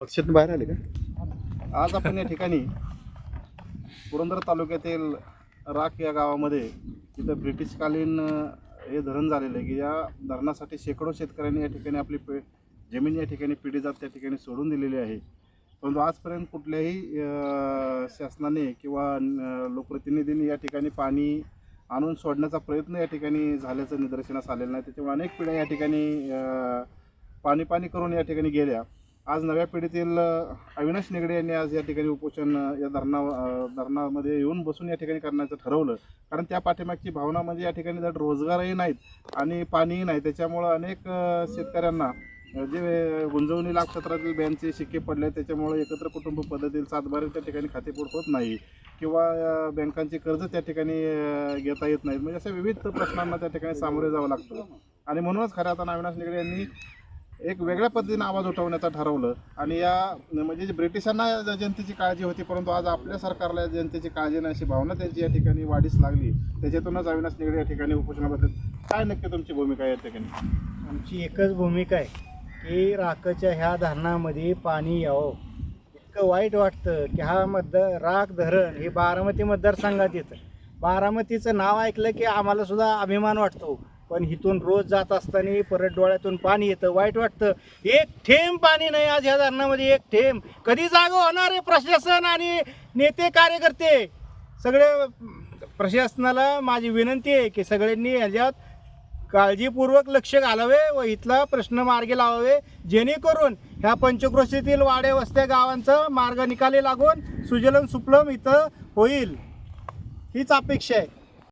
पक्षातून बाहेर आले का? आज आपण या ठिकाणी पुरंदर तालुक्यातील राख या गावामध्ये तिथं ब्रिटिशकालीन हे धरण झालेलं आहे की या धरणासाठी शेकडो शेतकऱ्यांनी या ठिकाणी आपली पे जमीन या ठिकाणी पिढी जात त्या ठिकाणी सोडून दिलेली आहे. परंतु आजपर्यंत कुठल्याही शासनाने किंवा लोकप्रतिनिधींनी या ठिकाणी पाणी आणून सोडण्याचा प्रयत्न या ठिकाणी झाल्याचं निदर्शनास आलेलं नाही. त्याच्यामुळे अनेक पिढ्या या ठिकाणी पाणी पाणी करून या ठिकाणी गेल्या. आज नव्या पिढीतील अविनाश निगडे यांनी आज या ठिकाणी उपोषण या धरणा धरणामध्ये येऊन बसून या ठिकाणी करण्याचं ठरवलं. कारण त्या पाठीमागची भावना म्हणजे या ठिकाणी जर रोजगारही नाहीत आणि पाणीही नाही त्याच्यामुळं अनेक शेतकऱ्यांना जे गुंजवणी लाभ क्षेत्रातील बँचे शिक्के पडले त्याच्यामुळे एकत्र कुटुंब पद्धतीतील सातबारे त्या ठिकाणी खातेपोट होत नाही किंवा बँकांची कर्ज त्या ठिकाणी घेता येत नाहीत. म्हणजे अशा विविध प्रश्नांना त्या ठिकाणी सामोरे जावं लागतं. आणि म्हणूनच खऱ्या अर्थानं अविनाश निगडे यांनी एक वेगळ्या पद्धतीने आवाज उठवण्याचं ठरवलं. आणि या म्हणजे जे ब्रिटिशांना जनतेची काळजी होती परंतु आज आपल्या सरकारला जनतेची काळजी नाही अशी भावना त्यांची या ठिकाणी वाढीस लागली. त्याच्यातूनच अविनाश निगडे या ठिकाणी उपोषणाबद्दल काय नक्की तुमची भूमिका आहे या ठिकाणी? आमची एकच भूमिका आहे की राखच्या ह्या धरणामध्ये पाणी यावं. इतकं वाईट वाटतं की हा मतदार राख धरण हे बारामती मतदारसंघात येतं. बारामतीचं नाव ऐकलं की आम्हाला सुद्धा अभिमान वाटतो. पण इथून रोज जात असताना परत डोळ्यातून पाणी येतं वाईट वाटतं. एक थेंब पाणी नाही आज ह्या धरणामध्ये एक थेंब. कधी जागा होणार आहे प्रशासन आणि नेते कार्यकर्ते? सगळे प्रशासनाला माझी विनंती आहे की सगळ्यांनी ह्याच्यात काळजीपूर्वक लक्ष घालावे व इथला प्रश्न मार्गी लावावे जेणेकरून ह्या पंचक्रोशीतील वाडे वस्त्या गावांचा मार्ग निकाली लागून सुजलन सुफलम इथं होईल. हीच अपेक्षा आहे.